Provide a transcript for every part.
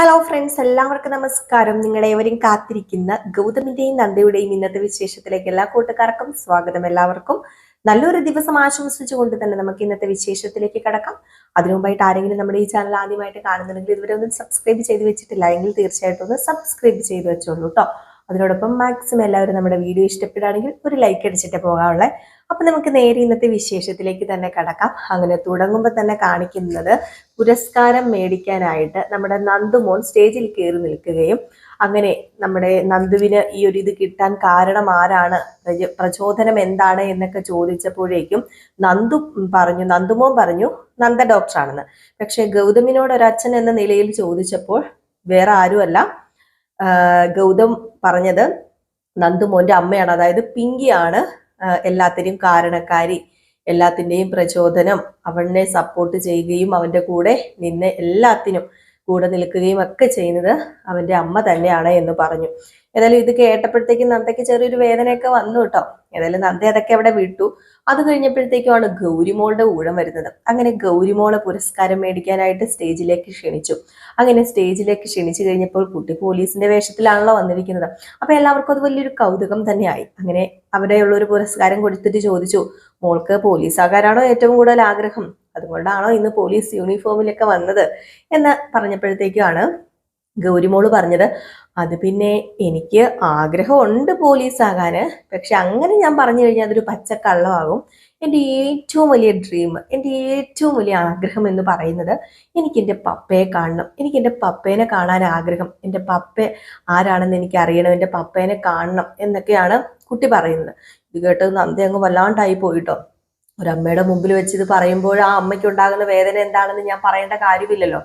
Hello friends എല്ലാവർക്കും നമസ്കാരം. നിങ്ങളേവരും കാത്തിരിക്കുന്ന ഗൗതമിന്റെയും നന്ദയുടെയും ഇന്നത്തെ വിശേഷത്തിലേക്ക് എല്ലാ കൂട്ടുകാർക്കും സ്വാഗതം എല്ലാവർക്കും. നല്ലൊരു ദിവസം ആശംസിച്ചുകൊണ്ട് തന്നെ നമുക്ക് ഇന്നത്തെ വിശേഷത്തിലേക്ക് കടക്കാം. അതിനു മുമ്പായിട്ട് ആരെങ്കിലും നമ്മുടെ ഈ ചാനൽ ആദ്യമായിട്ട് കാണുന്നുണ്ടെങ്കിൽ ഇതുവരെ ഒന്നും സബ്സ്ക്രൈബ് ചെയ്ത് വെച്ചിട്ടില്ല. എങ്കിൽ തീർച്ചയായിട്ടും ഒന്ന് സബ്സ്ക്രൈബ് ചെയ്ത് വെച്ചോളൂ കേട്ടോ അതിനോടൊപ്പം മാക്സിമം എല്ലാവരും നമ്മുടെ വീഡിയോ ഇഷ്ടപ്പെടുകയാണെങ്കിൽ ഒരു ലൈക്ക് അടിച്ചിട്ട് പോകാനുള്ളത് അപ്പം നമുക്ക് നേരെ ഇന്നത്തെ വിശേഷത്തിലേക്ക് തന്നെ കടക്കാം. അങ്ങനെ തുടങ്ങുമ്പോൾ തന്നെ കാണിക്കുന്നത് പുരസ്കാരം മേടിക്കാനായിട്ട് നമ്മുടെ നന്ദുമോൻ സ്റ്റേജിൽ കയറി നിൽക്കുകയും അങ്ങനെ നമ്മുടെ നന്ദുവിന് ഈ ഒരു ഇത് കിട്ടാൻ കാരണം ആരാണ്? പ്രച- പ്രചോദനം എന്താണ് എന്നൊക്കെ ചോദിച്ചപ്പോഴേക്കും നന്ദു പറഞ്ഞു നന്ദുമോൻ പറഞ്ഞു നന്ദ ഡോക്ടറാണെന്ന് പക്ഷെ ഗൗതമിനോട് ഒരച്ഛൻ എന്ന നിലയിൽ ചോദിച്ചപ്പോൾ വേറെ ആരുമല്ല ഗൗതം പറഞ്ഞത് നന്ദുമോന്റെ അമ്മയാണ്. അതായത് പിങ്കിയാണ് എല്ലാത്തിനെയും എല്ലാത്തിനും കാരണക്കാരി എല്ലാത്തിന്റെയും പ്രചോദനം. അവനെ സപ്പോർട്ട് ചെയ്യുകയും അവന്റെ കൂടെ നിന്ന് എല്ലാത്തിനും കൂടെ നിൽക്കുകയും ഒക്കെ ചെയ്യുന്നത് അവന്റെ അമ്മ തന്നെയാണ് എന്ന് പറഞ്ഞു. ഏതായാലും ഇത് കേട്ടപ്പോഴത്തേക്കും നന്ദയ്ക്ക് ചെറിയൊരു വേദനയൊക്കെ വന്നു കേട്ടോ. ഏതായാലും നന്ദ അതൊക്കെ അവിടെ വിട്ടു. അത് കഴിഞ്ഞപ്പോഴത്തേക്കുമാണ് ഗൗരിമോളുടെ ഊഴം വരുന്നത്. അങ്ങനെ ഗൗരിമോളെ പുരസ്കാരം മേടിക്കാനായിട്ട് സ്റ്റേജിലേക്ക് ക്ഷണിച്ചു. അങ്ങനെ സ്റ്റേജിലേക്ക് ക്ഷണിച്ചു കഴിഞ്ഞപ്പോൾ കുട്ടി പോലീസിന്റെ വേഷത്തിലാണല്ലോ വന്നിരിക്കുന്നത്. അപ്പൊ എല്ലാവർക്കും അത് വലിയൊരു കൗതുകം തന്നെയായി. അങ്ങനെ അവിടെയുള്ള ഒരു പുരസ്കാരം കൊടുത്തിട്ട് ചോദിച്ചു മോൾക്ക് പോലീസാകാരാണോ ഏറ്റവും കൂടുതൽ ആഗ്രഹം? അതുകൊണ്ടാണോ ഇന്ന് പോലീസ് യൂണിഫോമിലൊക്കെ വന്നത് എന്ന് പറഞ്ഞപ്പോഴത്തേക്കാണ് ഗൗരിമോൾ പറഞ്ഞത്. അത് പിന്നെ എനിക്ക് ആഗ്രഹമുണ്ട് പോലീസാകാന് പക്ഷെ അങ്ങനെ ഞാൻ പറഞ്ഞു കഴിഞ്ഞാൽ അതൊരു പച്ചക്കള്ളമാകും. എന്റെ ഏറ്റവും വലിയ ഡ്രീം എന്റെ ഏറ്റവും വലിയ ആഗ്രഹം എന്ന് പറയുന്നത് എനിക്ക് എന്റെ പപ്പയെ കാണണം. എനിക്ക് എന്റെ പപ്പേനെ കാണാൻ ആഗ്രഹം. എന്റെ പപ്പ ആരാണെന്ന് എനിക്ക് അറിയണം എന്റെ പപ്പേനെ കാണണം എന്നൊക്കെയാണ് കുട്ടി പറയുന്നത്. ഇത് കേട്ടത് നന്ദി അങ്ങ് വല്ലാണ്ടായി പോയിട്ടോ. ഒരമ്മയുടെ മുമ്പിൽ വെച്ച് ഇത് പറയുമ്പോൾ ആ അമ്മയ്ക്ക് ഉണ്ടാകുന്ന വേദന എന്താണെന്ന് ഞാൻ പറയേണ്ട കാര്യമില്ലല്ലോ.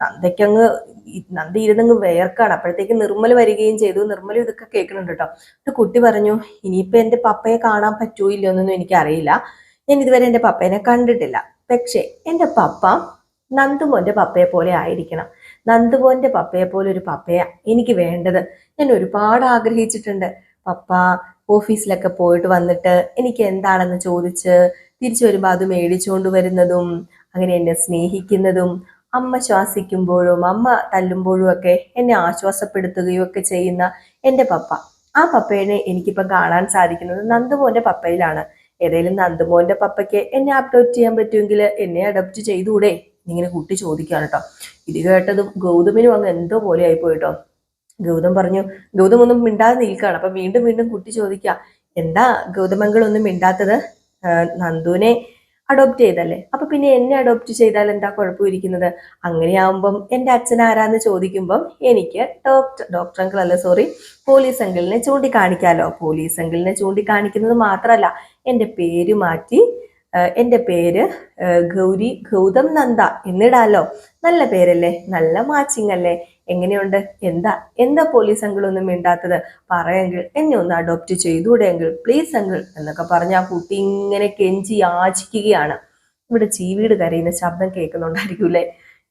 നന്ദയ്ക്കങ്ങ് നന്ദി ഇരുന്നങ്ങ് വേർക്കാണ്. അപ്പോഴത്തേക്ക് നിർമ്മൽ വരികയും ചെയ്തു. നിർമ്മൽ ഇതൊക്കെ കേൾക്കുന്നുണ്ട് കേട്ടോ. ഒരു കുട്ടി പറഞ്ഞു ഇനിയിപ്പോ എന്റെ പപ്പയെ കാണാൻ പറ്റുമോ ഇല്ലയോ എന്നൊന്നും എനിക്കറിയില്ല. ഞാൻ ഇതുവരെ എന്റെ പപ്പേനെ കണ്ടിട്ടില്ല. പക്ഷേ എന്റെ പപ്പ നന്ദുമോന്റെ പപ്പയെ പോലെ ആയിരിക്കണം. നന്ദുമോന്റെ പപ്പയെ പോലെ ഒരു പപ്പയെ എനിക്ക് വേണ്ടത്. ഞാൻ ഒരുപാട് ആഗ്രഹിച്ചിട്ടുണ്ട്. പപ്പ ഓഫീസിലൊക്കെ പോയിട്ട് വന്നിട്ട് എനിക്ക് എന്താണെന്ന് ചോദിച്ച് തിരിച്ചു വരുമ്പോൾ അത് മേടിച്ചുകൊണ്ട് വരുന്നതും അങ്ങനെ എന്നെ സ്നേഹിക്കുന്നതും അമ്മ ശ്വാസിക്കുമ്പോഴും അമ്മ തല്ലുമ്പോഴും ഒക്കെ എന്നെ ആശ്വാസപ്പെടുത്തുകയും ഒക്കെ ചെയ്യുന്ന എന്റെ പപ്പ. ആ പപ്പേനെ എനിക്കിപ്പം കാണാൻ സാധിക്കുന്നത് നന്ദുമോന്റെ പപ്പയിലാണ്. ഏതായാലും നന്ദുമോന്റെ പപ്പയ്ക്ക് എന്നെ അഡോപ്റ്റ് ചെയ്യാൻ പറ്റുമെങ്കിൽ എന്നെ അഡോപ്റ്റ് ചെയ്തുകൂടെ? ഇങ്ങനെ കുട്ടി ചോദിക്കുകയാണ് കേട്ടോ. ഇത് കേട്ടതും ഗൗതമിനും അങ്ങ് എന്തോ പോലെ ആയിപ്പോയി കേട്ടോ ഗൗതം പറഞ്ഞു ഗൗതം ഒന്നും മിണ്ടാതെ നിൽക്കുകയാണ്. അപ്പൊ വീണ്ടും വീണ്ടും കുട്ടി ചോദിക്കുക എന്താ ഒന്നും മിണ്ടാത്തത്? നന്ദുവിനെ അഡോപ്റ്റ് ചെയ്തല്ലേ? അപ്പൊ പിന്നെ എന്നെ അഡോപ്റ്റ് ചെയ്താൽ എന്താ കുഴപ്പമിരിക്കുന്നത്? അങ്ങനെയാവുമ്പം എന്റെ അച്ഛൻ ആരാന്ന് ചോദിക്കുമ്പം എനിക്ക് ഡോക്ടർ ഡോക്ടർ അങ്കിൾ അല്ല സോറി പോലീസ് അങ്കിളിനെ ചൂണ്ടിക്കാണിക്കാലോ. പോലീസ് അങ്കിളിനെ ചൂണ്ടിക്കാണിക്കുന്നത് മാത്രമല്ല എന്റെ പേര് മാറ്റി എന്റെ പേര് ഗൗരി ഗൗതം നന്ദ എന്നിടാലോ. നല്ല പേരല്ലേ? നല്ല മാച്ചിങ് അല്ലേ? എങ്ങനെയുണ്ട്? എന്താ? എന്താ പോലീസ് അങ്കിൾ ഒന്നും മിണ്ടാത്തത്? പറയെങ്കിൽ എന്നെ ഒന്ന് അഡോപ്റ്റ് ചെയ്തൂടെ എങ്കിൽ പ്ലീസ് അങ്കിൾ എന്നൊക്കെ പറഞ്ഞ് ആ കുട്ടി ഇങ്ങനെ കെഞ്ചി യാചിക്കുകയാണ്. ഇവിടെ ചീവീട് കരയുന്ന ശബ്ദം കേൾക്കുന്നുണ്ടായിരിക്കൂലേ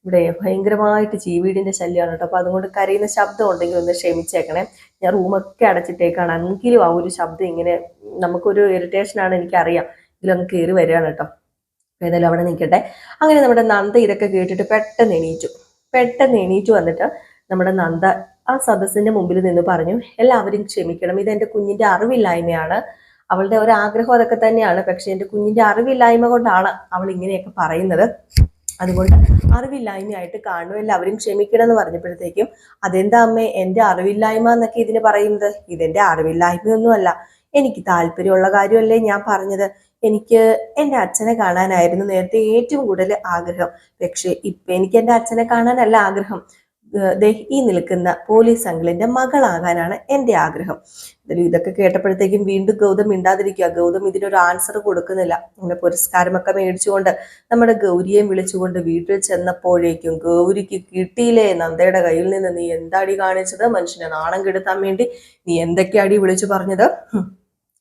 ഇവിടെ ഭയങ്കരമായിട്ട് ചീവീടിന്റെ ശല്യമാണ് കേട്ടോ. അപ്പൊ അതുകൊണ്ട് കരയുന്ന ശബ്ദം ഉണ്ടെങ്കിൽ ഒന്ന് ക്ഷമിച്ചേക്കണേ. ഞാൻ റൂമൊക്കെ അടച്ചിട്ടേക്കാണ്. എങ്കിലും ആ ഒരു ശബ്ദം ഇങ്ങനെ നമുക്കൊരു ഇറിറ്റേഷൻ ആണ് എനിക്കറിയാം. ഇതിലൊന്ന് കയറി വരികയാണ് കേട്ടോ. ഏതായാലും അവിടെ നിൽക്കട്ടെ. അങ്ങനെ നമ്മുടെ നന്ദ ഇതൊക്കെ കേട്ടിട്ട് പെട്ടെന്ന് എണീറ്റു. പെട്ടെന്ന് എണീറ്റു വന്നിട്ട് നമ്മുടെ നന്ദ ആ സദസ്സിന്റെ മുമ്പിൽ നിന്ന് പറഞ്ഞു എല്ലാവരും ക്ഷമിക്കണം. ഇത് എന്റെ കുഞ്ഞിന്റെ അറിവില്ലായ്മയാണ്. അവളുടെ ഒരു ആഗ്രഹം അതൊക്കെ തന്നെയാണ്. പക്ഷെ എന്റെ കുഞ്ഞിന്റെ അറിവില്ലായ്മ കൊണ്ടാണ് അവൾ ഇങ്ങനെയൊക്കെ പറയുന്നത്. അതുകൊണ്ട് അറിവില്ലായ്മയായിട്ട് കാണും. എല്ലാവരും ക്ഷമിക്കണം എന്ന് പറഞ്ഞപ്പോഴത്തേക്കും അതെന്താ അമ്മേ? എന്റെ അറിവില്ലായ്മ എന്നൊക്കെ ഇതിന് പറയുന്നത്? ഇതെന്റെ അറിവില്ലായ്മയൊന്നുമല്ല. എനിക്ക് താല്പര്യമുള്ള കാര്യമല്ലേ ഞാൻ പറഞ്ഞത്. എനിക്ക് എന്റെ അച്ഛനെ കാണാനായിരുന്നു നേരത്തെ ഏറ്റവും കൂടുതൽ ആഗ്രഹം. പക്ഷെ ഇപ്പൊ എനിക്ക് എന്റെ അച്ഛനെ കാണാനല്ല ആഗ്രഹം. ഈ നിൽക്കുന്ന പോലീസ് അങ്കിളിന്റെ മകളാകാനാണ് എന്റെ ആഗ്രഹം. ഇതിൽ ഇതൊക്കെ കേട്ടപ്പോഴത്തേക്കും വീണ്ടും ഗൗതം മിണ്ടാതിരിക്കുക. ഗൗതം ഇതിനൊരു ആൻസർ കൊടുക്കുന്നില്ല. അങ്ങനെ പുരസ്കാരമൊക്കെ മേടിച്ചുകൊണ്ട് നമ്മുടെ ഗൗരിയെ വിളിച്ചുകൊണ്ട് വീട്ടിൽ ചെന്നപ്പോഴേക്കും ഗൗരിക്ക് കിട്ടിയില്ലേ? നന്ദയുടെ കയ്യിൽ നിന്ന് നീ എന്താടി കാണിച്ചത്? മനുഷ്യനെ നാണം കെടുത്താൻ വേണ്ടി നീ എന്തൊക്കെ അടി വിളിച്ചു പറഞ്ഞത്.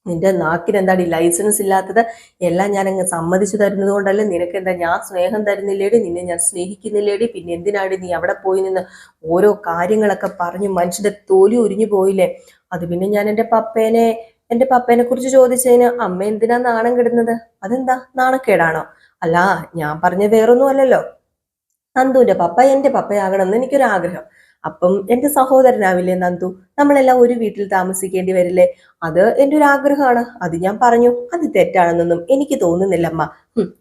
നിന്റെ നാക്കിന് എന്താടി ലൈസൻസ് ഇല്ലാത്തത്? എല്ലാം ഞാൻ അങ്ങ് സമ്മതിച്ചു തരുന്നത് കൊണ്ടല്ലേ നിനക്ക് എന്താ ഞാൻ സ്നേഹം തരുന്നില്ലേടി? നിന്നെ ഞാൻ സ്നേഹിക്കുന്നില്ലേടി? പിന്നെ എന്തിനാണ് നീ അവിടെ പോയി നിന്ന് ഓരോ കാര്യങ്ങളൊക്കെ പറഞ്ഞു മനുഷ്യന്റെ തോലി ഉരിഞ്ഞു പോയില്ലേ? അത് പിന്നെ ഞാൻ എന്റെ പപ്പേനെ എന്റെ പപ്പേനെ കുറിച്ച് ചോദിച്ചതിന് അമ്മ എന്തിനാ നാണം കെടുന്നത്? അതെന്താ? നാണക്കേടാണോ? അല്ല ഞാൻ പറഞ്ഞ വേറൊന്നും അല്ലല്ലോ നന്ദുവിന്റെ പപ്പ എന്റെ പപ്പയാകണം എന്ന് എനിക്കൊരു ആഗ്രഹം അപ്പം എന്റെ സഹോദരനാവില്ലേ നന്ദു? നമ്മളെല്ലാം ഒരു വീട്ടിൽ താമസിക്കേണ്ടി വരില്ലേ? അത് എന്റെ ഒരു ആഗ്രഹമാണ്. അത് ഞാൻ പറഞ്ഞു. അത് തെറ്റാണെന്നൊന്നും എനിക്ക് തോന്നുന്നില്ലമ്മ.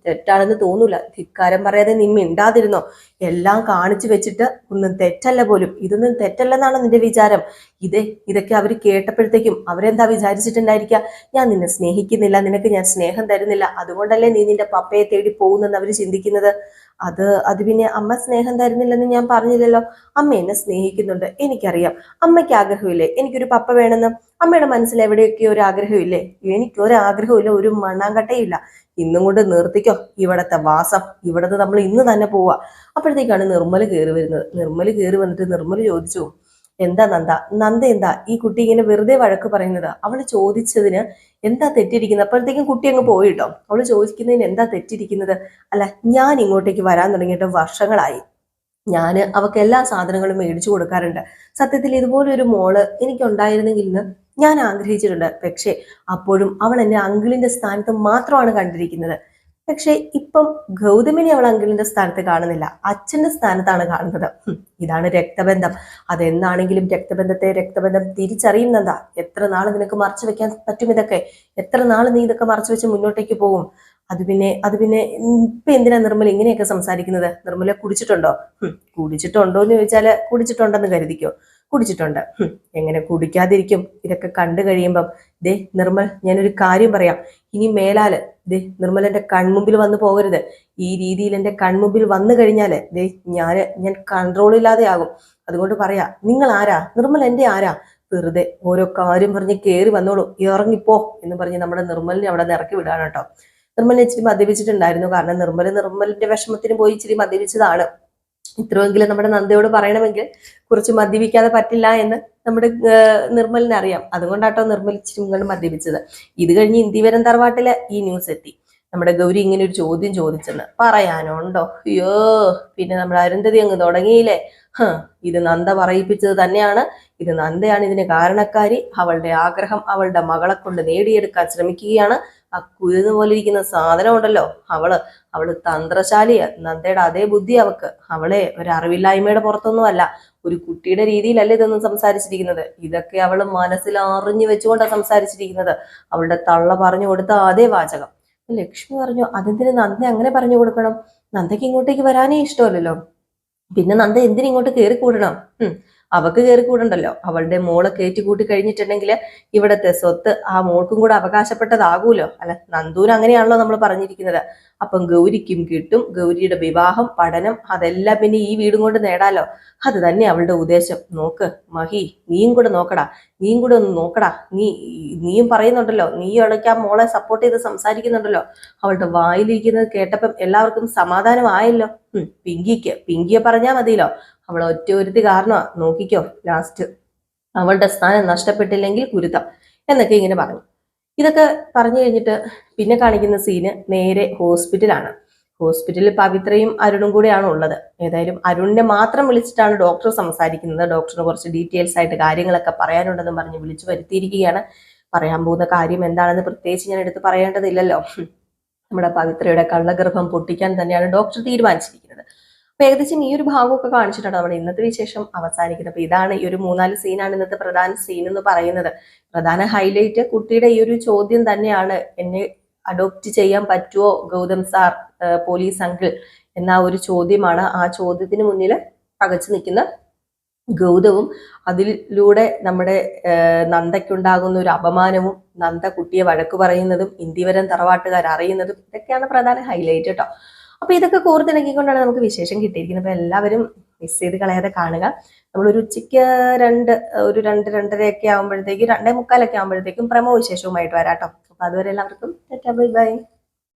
തെറ്റാണെന്ന് തോന്നൂല. ധിക്കാരം പറയാതെ നിമ്മി മിണ്ടാതിരുന്നോ? എല്ലാം കാണിച്ചു വെച്ചിട്ട് ഒന്നും തെറ്റല്ല പോലും. ഇതൊന്നും തെറ്റല്ലെന്നാണ് നിന്റെ വിചാരം. ഇതേ ഇതൊക്കെ അവർ കേട്ടപ്പോഴത്തേക്കും അവരെന്താ വിചാരിച്ചിട്ടുണ്ടായിരിക്കുക ഞാൻ നിന്നെ സ്നേഹിക്കുന്നില്ല നിനക്ക് ഞാൻ സ്നേഹം തരുന്നില്ല. അതുകൊണ്ടല്ലേ നീ നിന്റെ പപ്പയെ തേടി പോകുന്നെന്ന് അവർ ചിന്തിക്കുന്നത്? അത് അത് പിന്നെ അമ്മ സ്നേഹം തരുന്നില്ലെന്ന് ഞാൻ പറഞ്ഞില്ലല്ലോ. അമ്മ എന്നെ സ്നേഹിക്കുന്നുണ്ട് എനിക്കറിയാം. അമ്മയ്ക്ക് ആഗ്രഹമില്ലേ? എനിക്കൊരു പപ്പ വേണമെന്ന്. അമ്മയുടെ മനസ്സിൽ എവിടെയൊക്കെ ഒരു ആഗ്രഹമില്ലേ? എനിക്കൊരു ആഗ്രഹമില്ല ഒരു മണ്ണാങ്കട്ടയില്ല ഇന്നും കൊണ്ട് നിർത്തിക്കോ. ഇവിടത്തെ വാസം ഇവിടത്തെ നമ്മൾ ഇന്ന് തന്നെ പോവാ. അപ്പോഴത്തേക്കാണ് നിർമ്മൽ കയറി വരുന്നത്. നിർമ്മൽ കയറി വന്നിട്ട് നിർമ്മൽ ചോദിച്ചു എന്താ നന്ദ? നന്ദ എന്താ? ഈ കുട്ടി ഇങ്ങനെ വെറുതെ വഴക്ക് പറയുന്നത്? അവൾ ചോദിച്ചതിന് എന്താ തെറ്റിരിക്കുന്നത് അപ്പോഴത്തേക്കും കുട്ടി അങ്ങ് പോയിട്ടോ അവൾ ചോദിക്കുന്നതിന് എന്താ തെറ്റിരിക്കുന്നത് അല്ല ഞാൻ ഇങ്ങോട്ടേക്ക് വരാൻ തുടങ്ങിയിട്ട് വർഷങ്ങളായി. ഞാൻ അവൾക്ക് എല്ലാ സാധനങ്ങളും മേടിച്ചു കൊടുക്കാറുണ്ട്. സത്യത്തിൽ ഇതുപോലൊരു മോൾ എനിക്കുണ്ടായിരുന്നെങ്കിൽ ഇന്ന് ഞാൻ ആഗ്രഹിച്ചിട്ടുണ്ട്. പക്ഷേ അപ്പോഴും അവൾ എന്നെ അങ്കിളിന്റെ സ്ഥാനത്ത് മാത്രമാണ് കണ്ടിരിക്കുന്നത്. പക്ഷേ ഇപ്പം ഗൗതമിനെ അവൾ അങ്കിളിന്റെ സ്ഥാനത്ത് കാണുന്നില്ല. അച്ഛന്റെ സ്ഥാനത്താണ് കാണുന്നത്. ഇതാണ് രക്തബന്ധം. അതെന്നാണെങ്കിലും രക്തബന്ധത്തെ രക്തബന്ധം തിരിച്ചറിയുന്നതാ. എത്ര നാൾ നിനക്ക് മറച്ചു വെക്കാൻ പറ്റും ഇതൊക്കെ? എത്ര നാൾ നീ ഇതൊക്കെ മറച്ചു വെച്ച് മുന്നോട്ടേക്ക് പോകും? അത് പിന്നെ അത് പിന്നെ ഇപ്പൊ എന്തിനാ നിർമ്മല ഇങ്ങനെയൊക്കെ സംസാരിക്കുന്നത്? നിർമ്മല കുടിച്ചിട്ടുണ്ടോ? കുടിച്ചിട്ടുണ്ടോ എന്ന് ചോദിച്ചാൽ കുടിച്ചിട്ടുണ്ടെന്ന് കരുതിക്കോ. കുടിച്ചിട്ടുണ്ട്. എങ്ങനെ കുടിക്കാതിരിക്കും? ഇതൊക്കെ കണ്ടു കഴിയുമ്പം ദേ നിർമ്മൽ ഞാനൊരു കാര്യം പറയാം. ഇനി മേലാൽ ദേ നിർമ്മലന്റെ കൺമുമ്പിൽ വന്നു പോകരുത്. ഈ രീതിയിൽ എന്റെ കൺമുമ്പിൽ വന്നു കഴിഞ്ഞാൽ ദേ ഞാൻ കൺട്രോൾ ഇല്ലാതെ ആകും അതുകൊണ്ട് പറയാ നിങ്ങൾ ആരാ? നിർമ്മൽ എന്റെ ആരാ? വെറുതെ ഓരോ കാര്യം പറഞ്ഞ് കയറി വന്നോളൂ. ഇറങ്ങിപ്പോ എന്ന് പറഞ്ഞ് നമ്മുടെ നിർമ്മലിനെ അവിടെ നിന്ന് ഇറക്കി വിടാണ് നിർമ്മലിനെ ഇച്ചിരി മദ്യപിച്ചിട്ടുണ്ടായിരുന്നു. കാരണം നിർമ്മൽ നിർമ്മലിന്റെ വിഷമത്തിന് പോയി ഇച്ചിരി മദ്യപിച്ചതാണ്. ഇത്രയെങ്കിലും നമ്മുടെ നന്ദയോട് പറയണമെങ്കിൽ കുറച്ച് മദ്യപിക്കാതെ പറ്റില്ല എന്ന് നമ്മുടെ നിർമ്മലിനെ അറിയാം. അതുകൊണ്ടാട്ടോ നിർമ്മൽ ഇച്ചിരി ഇങ്ങോട്ട് മദ്യപിച്ചത്. ഇത് കഴിഞ്ഞ് ഇന്ദിവരം തറവാട്ടിലെ ഈ ന്യൂസ് എത്തി. നമ്മുടെ ഗൗരി ഇങ്ങനെ ഒരു ചോദ്യം ചോദിച്ചെന്ന്. പറയാനുണ്ടോ? അയ്യോ പിന്നെ നമ്മുടെ അരുന്ധതി അങ്ങ് തുടങ്ങിയില്ലേ? ഹ ഇത് നന്ദ പറയിപ്പിച്ചത് തന്നെയാണ്. ഇത് നന്ദയാണ് ഇതിന് കാരണക്കാരി. അവളുടെ ആഗ്രഹം അവളുടെ മകളെ കൊണ്ട് നേടിയെടുക്കാൻ ശ്രമിക്കുകയാണ്. ആ കുരുന്ന് പോലെ ഇരിക്കുന്ന സാധനം ഉണ്ടല്ലോ. അവൾ അവൾ തന്ത്രശാലിയ നന്ദയുടെ അതേ ബുദ്ധി അവക്ക്. അവളെ ഒരു അറിവില്ലായ്മയുടെ പുറത്തൊന്നും അല്ല ഒരു കുട്ടിയുടെ രീതിയിലല്ല ഇതൊന്നും സംസാരിച്ചിരിക്കുന്നത്. ഇതൊക്കെ അവൾ മനസ്സിൽ അറിഞ്ഞു വെച്ചുകൊണ്ടാണ് സംസാരിച്ചിരിക്കുന്നത്. അവളുടെ തള്ള പറഞ്ഞു കൊടുത്ത അതേ വാചകം. ലക്ഷ്മി പറഞ്ഞു അതെന്തിന് നന്ദ അങ്ങനെ പറഞ്ഞു കൊടുക്കണം? നന്ദയ്ക്ക് ഇങ്ങോട്ടേക്ക് വരാനേ ഇഷ്ടമല്ലല്ലോ. പിന്നെ നന്ദ എന്തിനു ഇങ്ങോട്ട് കയറി കൂടണം അവക്ക് കയറി കൂടണ്ടല്ലോ. അവളുടെ മോളെ കയറ്റി കൂട്ടി കഴിഞ്ഞിട്ടുണ്ടെങ്കിൽ ഇവിടത്തെ സ്വത്ത് ആ മോൾക്കും കൂടെ അവകാശപ്പെട്ടതാകൂലോ? അല്ല നന്ദൂന് അങ്ങനെയാണല്ലോ നമ്മൾ പറഞ്ഞിരിക്കുന്നത്. അപ്പം ഗൗരിക്കും കിട്ടും. ഗൗരിയുടെ വിവാഹം പഠനം അതെല്ലാം പിന്നെ ഈ വീടും കൊണ്ട് നേടാലോ? അത് തന്നെ അവളുടെ ഉദ്ദേശം. നോക്ക് മഹി നീയും കൂടെ നോക്കടാ. നീയും കൂടെ ഒന്ന് നോക്കടാ. നീ നീയും പറയുന്നുണ്ടല്ലോ. നീ ഇടയ്ക്ക് ആ മോളെ സപ്പോർട്ട് ചെയ്ത് സംസാരിക്കുന്നുണ്ടല്ലോ. അവളുടെ വായിലിരിക്കുന്നത് കേട്ടപ്പം എല്ലാവർക്കും സമാധാനമായല്ലോ. പിങ്കിക്ക് പിങ്കിയെ പറഞ്ഞാൽ മതിയല്ലോ. അവൾ ഒറ്റ ഒരുത്തി കാരണമാ. നോക്കിക്കോ ലാസ്റ്റ് അവളുടെ സ്ഥാനം നഷ്ടപ്പെട്ടില്ലെങ്കിൽ കുരുത്തം എന്നൊക്കെ ഇങ്ങനെ പറഞ്ഞു. ഇതൊക്കെ പറഞ്ഞു കഴിഞ്ഞിട്ട് പിന്നെ കാണിക്കുന്ന സീന് നേരെ ഹോസ്പിറ്റലാണ് ഹോസ്പിറ്റലിൽ പവിത്രയും അരുണും കൂടെയാണ് ഉള്ളത്. ഏതായാലും അരുണിനെ മാത്രം വിളിച്ചിട്ടാണ് ഡോക്ടർ സംസാരിക്കുന്നത്. ഡോക്ടറിന് കുറച്ച് ഡീറ്റെയിൽസ് ആയിട്ട് കാര്യങ്ങളൊക്കെ പറയാനുണ്ടെന്ന് പറഞ്ഞ് വിളിച്ചു വരുത്തിയിരിക്കുകയാണ്. പറയാൻ പോകുന്ന കാര്യം എന്താണെന്ന് പ്രത്യേകിച്ച് ഞാൻ എടുത്ത് പറയേണ്ടതില്ലല്ലോ. നമ്മുടെ പവിത്രയുടെ കള്ളഗർഭം പൊട്ടിക്കാൻ തന്നെയാണ് ഡോക്ടർ തീരുമാനിച്ചിരിക്കുന്നത്. അപ്പൊ ഏകദേശം ഈ ഒരു ഭാഗമൊക്കെ കാണിച്ചിട്ടാണ് നമ്മുടെ ഇന്നത്തെ വിശേഷം അവസാനിക്കുന്നത്. അപ്പൊ ഇതാണ് ഈ ഒരു മൂന്നാൽ സീനാണ് ഇന്നത്തെ പ്രധാന സീൻ എന്ന് പറയുന്നത്. പ്രധാന ഹൈലൈറ്റ് കുട്ടിയുടെ ഈ ഒരു ചോദ്യം തന്നെയാണ് എന്നെ അഡോപ്റ്റ് ചെയ്യാൻ പറ്റുമോ ഗൗതം സാർ പോലീസ് അങ്കിൾ എന്ന ഒരു ചോദ്യമാണ്. ആ ചോദ്യത്തിന് മുന്നിൽ പകച്ചു നിൽക്കുന്ന ഗൗതവും അതിലൂടെ നമ്മുടെ നന്ദയ്ക്കുണ്ടാകുന്ന ഒരു അപമാനവും നന്ദ കുട്ടിയെ വഴക്ക് പറയുന്നതും ഇന്ത്യവരം തറവാട്ടുകാർ അറിയുന്നതും ഇതൊക്കെയാണ് പ്രധാന ഹൈലൈറ്റ് കേട്ടോ അപ്പൊ ഇതൊക്കെ കോർത്തിണക്കിക്കൊണ്ടാണ് നമുക്ക് വിശേഷം കിട്ടിയിരിക്കുന്നത്. അപ്പൊ എല്ലാവരും മിസ് ചെയ്ത് കളയാതെ കാണുക. നമ്മളൊരു ഉച്ചയ്ക്ക് രണ്ട് ഒരു രണ്ട് രണ്ടരയൊക്കെ ആകുമ്പോഴത്തേക്കും രണ്ടേ മുക്കാലൊക്കെ ആകുമ്പോഴത്തേക്കും പ്രമോ വിശേഷവുമായിട്ട് വരാട്ടോ. അപ്പൊ അതുവരെ എല്ലാവർക്കും ബൈ ബൈ.